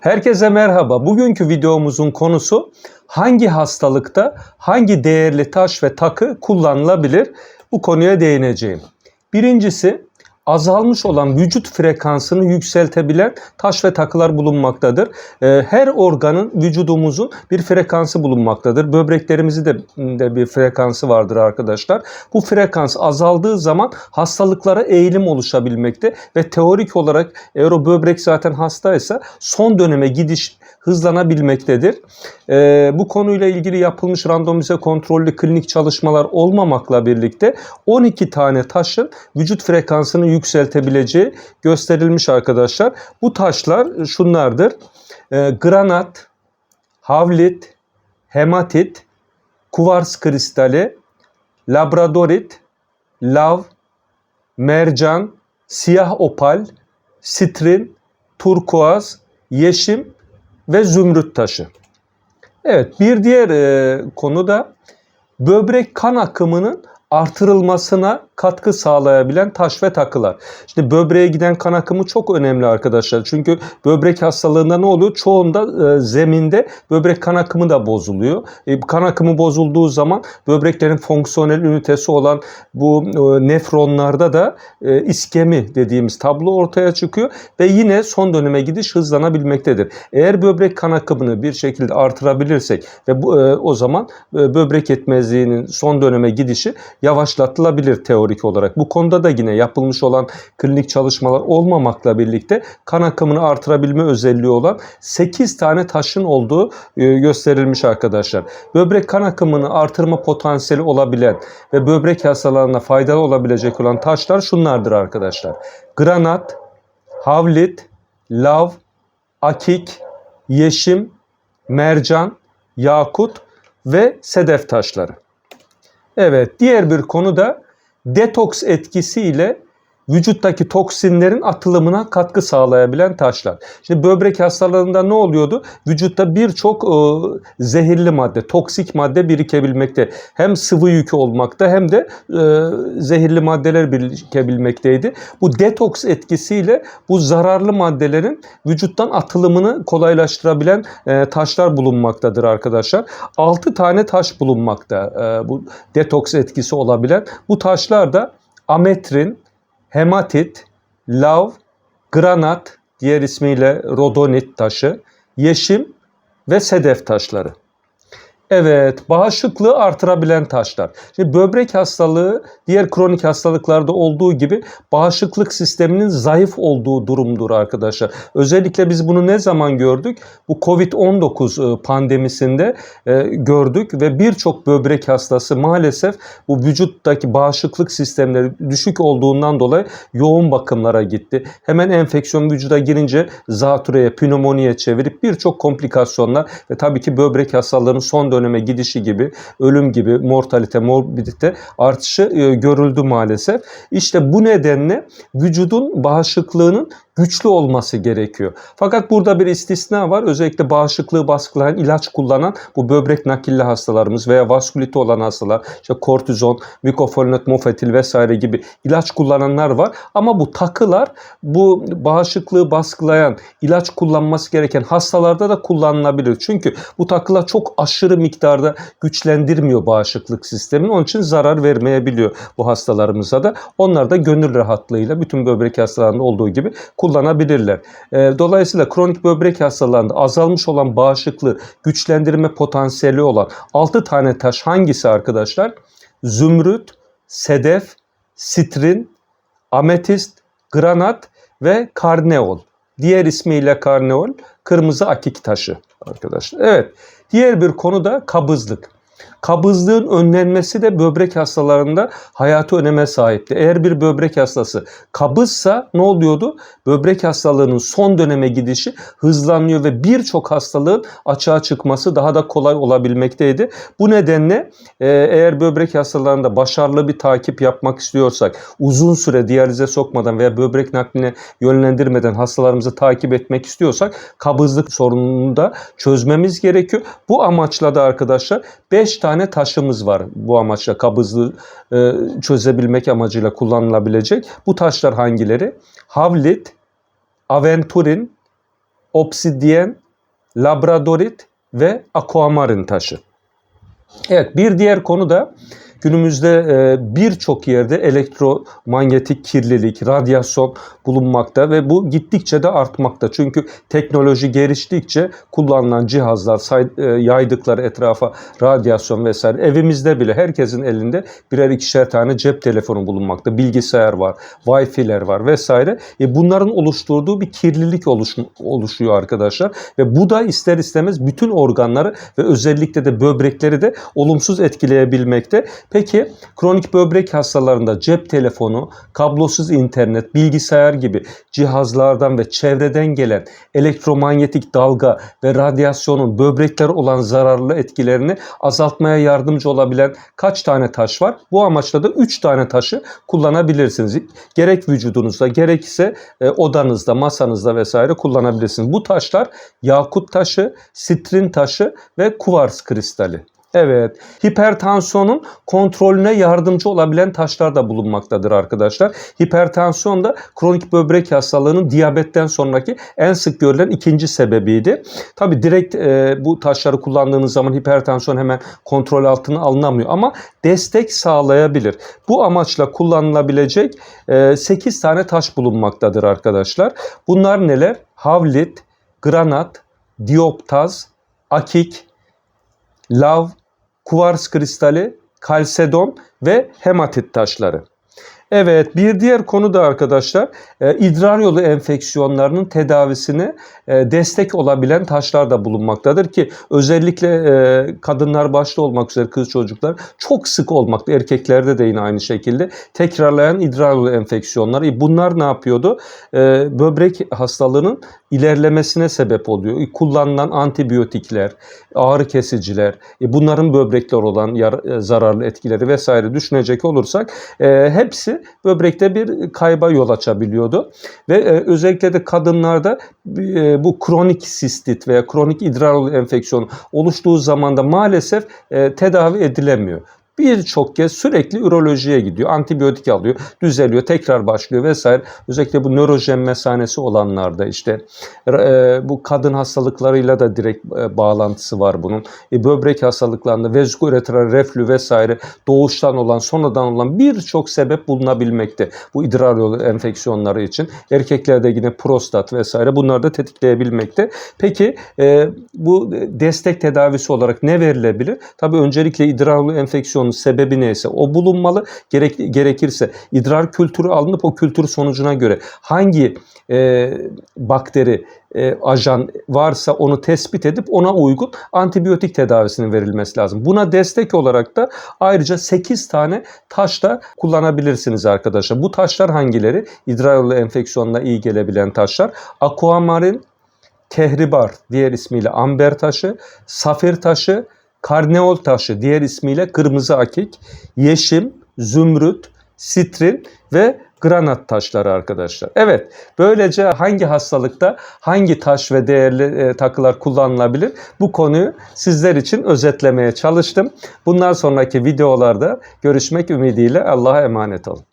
Herkese merhaba. Bugünkü videomuzun konusu hangi hastalıkta hangi değerli taş ve takı kullanılabilir? Bu konuya değineceğim. Birincisi azalmış olan vücut frekansını yükseltebilen taş ve takılar bulunmaktadır. Ee, Her organın vücudumuzun bir frekansı bulunmaktadır. Böbreklerimizin de, de bir frekansı vardır arkadaşlar. Bu frekans azaldığı zaman hastalıklara eğilim oluşabilmekte ve teorik olarak eğer o böbrek zaten hastaysa son döneme gidiş hızlanabilmektedir. Ee, bu konuyla ilgili yapılmış randomize kontrollü klinik çalışmalar olmamakla birlikte 12 tane taşın vücut frekansını yükseltebileceği gösterilmiş arkadaşlar. Bu taşlar şunlardır. Ee, granat, havlit, hematit, kuvars kristali, labradorit, lav, mercan, siyah opal, sitrin, turkuaz, yeşim ve zümrüt taşı. Evet bir diğer e, konu da böbrek kan akımının artırılmasına katkı sağlayabilen taş ve takılar. İşte böbreğe giden kan akımı çok önemli arkadaşlar. Çünkü böbrek hastalığında ne oluyor? Çoğunda e, zeminde böbrek kan akımı da bozuluyor. E, kan akımı bozulduğu zaman böbreklerin fonksiyonel ünitesi olan bu e, nefronlarda da e, iskemi dediğimiz tablo ortaya çıkıyor ve yine son döneme gidiş hızlanabilmektedir. Eğer böbrek kan akımını bir şekilde artırabilirsek ve bu, e, o zaman e, böbrek yetmezliğinin son döneme gidişi yavaşlatılabilir teorik olarak. Bu konuda da yine yapılmış olan klinik çalışmalar olmamakla birlikte kan akımını artırabilme özelliği olan 8 tane taşın olduğu e, gösterilmiş arkadaşlar. Böbrek kan akımını artırma potansiyeli olabilen ve böbrek hastalarına faydalı olabilecek olan taşlar şunlardır arkadaşlar. Granat, havlit, lav, akik, yeşim, mercan, yakut ve sedef taşları. Evet, diğer bir konu da detoks etkisiyle vücuttaki toksinlerin atılımına katkı sağlayabilen taşlar. Şimdi böbrek hastalarında ne oluyordu? Vücutta birçok e, zehirli madde, toksik madde birikebilmekte. Hem sıvı yükü olmakta hem de e, zehirli maddeler birikebilmekteydi. Bu detoks etkisiyle bu zararlı maddelerin vücuttan atılımını kolaylaştırabilen e, taşlar bulunmaktadır arkadaşlar. 6 tane taş bulunmakta e, bu detoks etkisi olabilen. Bu taşlar da ametrin, hematit, lav, granat, diğer ismiyle rodonit taşı, yeşim ve sedef taşları. Evet, bağışıklığı artırabilen taşlar. Şimdi böbrek hastalığı diğer kronik hastalıklarda olduğu gibi bağışıklık sisteminin zayıf olduğu durumdur arkadaşlar. Özellikle biz bunu ne zaman gördük? Bu Covid-19 e, pandemisinde e, gördük ve birçok böbrek hastası maalesef bu vücuttaki bağışıklık sistemleri düşük olduğundan dolayı yoğun bakımlara gitti. Hemen enfeksiyon vücuda girince zatürreye, pnömoniye çevirip birçok komplikasyonlar ve tabii ki böbrek hastalarının son döneme gidişi gibi, ölüm gibi, mortalite, morbidite artışı e, görüldü maalesef. İşte bu nedenle vücudun bağışıklığının güçlü olması gerekiyor. Fakat burada bir istisna var. Özellikle bağışıklığı baskılayan ilaç kullanan bu böbrek nakilli hastalarımız veya vasküliti olan hastalar, işte kortizon, mikofolonat, mofetil vesaire gibi ilaç kullananlar var. Ama bu takılar bu bağışıklığı baskılayan ilaç kullanması gereken hastalarda da kullanılabilir. Çünkü bu takılar çok aşırı miktarda güçlendirmiyor bağışıklık sistemini. Onun için zarar vermeyebiliyor bu hastalarımıza da. Onlar da gönül rahatlığıyla bütün böbrek hastalarında olduğu gibi kullanabilirler. E, Dolayısıyla kronik böbrek hastalarında azalmış olan bağışıklığı güçlendirme potansiyeli olan 6 tane taş hangisi arkadaşlar? Zümrüt, sedef, sitrin, ametist, granat ve karneol. Diğer ismiyle karneol, kırmızı akik taşı arkadaşlar. Evet, diğer bir konu da kabızlık. Kabızlığın önlenmesi de böbrek hastalarında hayatı öneme sahipti. Eğer bir böbrek hastası kabızsa ne oluyordu? Böbrek hastalığının son döneme gidişi hızlanıyor ve birçok hastalığın açığa çıkması daha da kolay olabilmekteydi. Bu nedenle e, eğer böbrek hastalarında başarılı bir takip yapmak istiyorsak, uzun süre diyalize sokmadan veya böbrek nakline yönlendirmeden hastalarımızı takip etmek istiyorsak kabızlık sorununu da çözmemiz gerekiyor. Bu amaçla da arkadaşlar 5 tane taşımız var bu amaçla kabızlığı e, çözebilmek amacıyla kullanılabilecek. Bu taşlar hangileri? Havlit, aventurin, obsidyen, labradorit ve aquamarin taşı. Evet bir diğer konu da günümüzde e, birçok yerde elektromanyetik kirlilik, radyasyon bulunmakta ve bu gittikçe de artmakta. Çünkü teknoloji geliştikçe kullanılan cihazlar, e, yaydıkları etrafa radyasyon vesaire evimizde bile herkesin elinde birer ikişer tane cep telefonu bulunmakta. Bilgisayar var, Wi-Fi'ler var vesaire. E, bunların oluşturduğu bir kirlilik oluş- oluşuyor arkadaşlar ve bu da ister istemez bütün organları ve özellikle de böbrekleri de olumsuz etkileyebilmekte. Peki kronik böbrek hastalarında cep telefonu, kablosuz internet, bilgisayar gibi cihazlardan ve çevreden gelen elektromanyetik dalga ve radyasyonun böbreklere olan zararlı etkilerini azaltmaya yardımcı olabilen kaç tane taş var? Bu amaçla da 3 tane taşı kullanabilirsiniz. Gerek vücudunuzda gerekse e, odanızda, masanızda vesaire kullanabilirsiniz. Bu taşlar yakut taşı, sitrin taşı ve kuvars kristali. Evet, hipertansiyonun kontrolüne yardımcı olabilen taşlar da bulunmaktadır arkadaşlar. Hipertansiyon da kronik böbrek hastalığının diyabetten sonraki en sık görülen ikinci sebebiydi. Tabi direkt e, bu taşları kullandığınız zaman hipertansiyon hemen kontrol altına alınamıyor ama destek sağlayabilir. Bu amaçla kullanılabilecek e, 8 tane taş bulunmaktadır arkadaşlar. Bunlar neler? Havlit, granat, dioptaz, akik, lav, kuvars kristali, kalsedon ve hematit taşları. Evet bir diğer konu da arkadaşlar e, idrar yolu enfeksiyonlarının tedavisine e, destek olabilen taşlar da bulunmaktadır ki özellikle e, kadınlar başta olmak üzere kız çocuklar çok sık olmakta erkeklerde de yine aynı şekilde tekrarlayan idrar yolu enfeksiyonları. Bunlar ne yapıyordu? Böbrek hastalığının ilerlemesine sebep oluyor. Kullanılan antibiyotikler, ağrı kesiciler, bunların böbrekler olan zararlı etkileri vesaire düşünecek olursak e, böbrekte bir kayba yol açabiliyordu. Ve e, özellikle de kadınlarda e, bu kronik sistit veya kronik idrar enfeksiyonu oluştuğu zaman da maalesef e, tedavi edilemiyor birçok kez sürekli ürolojiye gidiyor. Antibiyotik alıyor, düzeliyor, tekrar başlıyor vesaire. Özellikle bu nörojen mesanesi olanlarda işte e, bu kadın hastalıklarıyla da direkt e, bağlantısı var bunun. E, böbrek hastalıklarında vezikouretral reflü vesaire doğuştan olan, sonradan olan birçok sebep bulunabilmekte. Bu idrar yolu enfeksiyonları için. Erkeklerde yine prostat vesaire bunları da tetikleyebilmekte. Peki e, bu destek tedavisi olarak ne verilebilir? Tabii öncelikle idrar yolu enfeksiyonu sebebi neyse o bulunmalı. Gerek, gerekirse idrar kültürü alınıp o kültür sonucuna göre hangi e, bakteri, e, ajan varsa onu tespit edip ona uygun antibiyotik tedavisinin verilmesi lazım. Buna destek olarak da ayrıca 8 tane taş da kullanabilirsiniz arkadaşlar. Bu taşlar hangileri? İdrar yolu enfeksiyonuna iyi gelebilen taşlar. Aquamarin, kehribar diğer ismiyle amber taşı, safir taşı, karneol taşı diğer ismiyle kırmızı akik, yeşim, zümrüt, sitrin ve granat taşları arkadaşlar. Evet, böylece hangi hastalıkta hangi taş ve değerli e, takılar kullanılabilir? Bu konuyu sizler için özetlemeye çalıştım. Bundan sonraki videolarda görüşmek ümidiyle Allah'a emanet olun.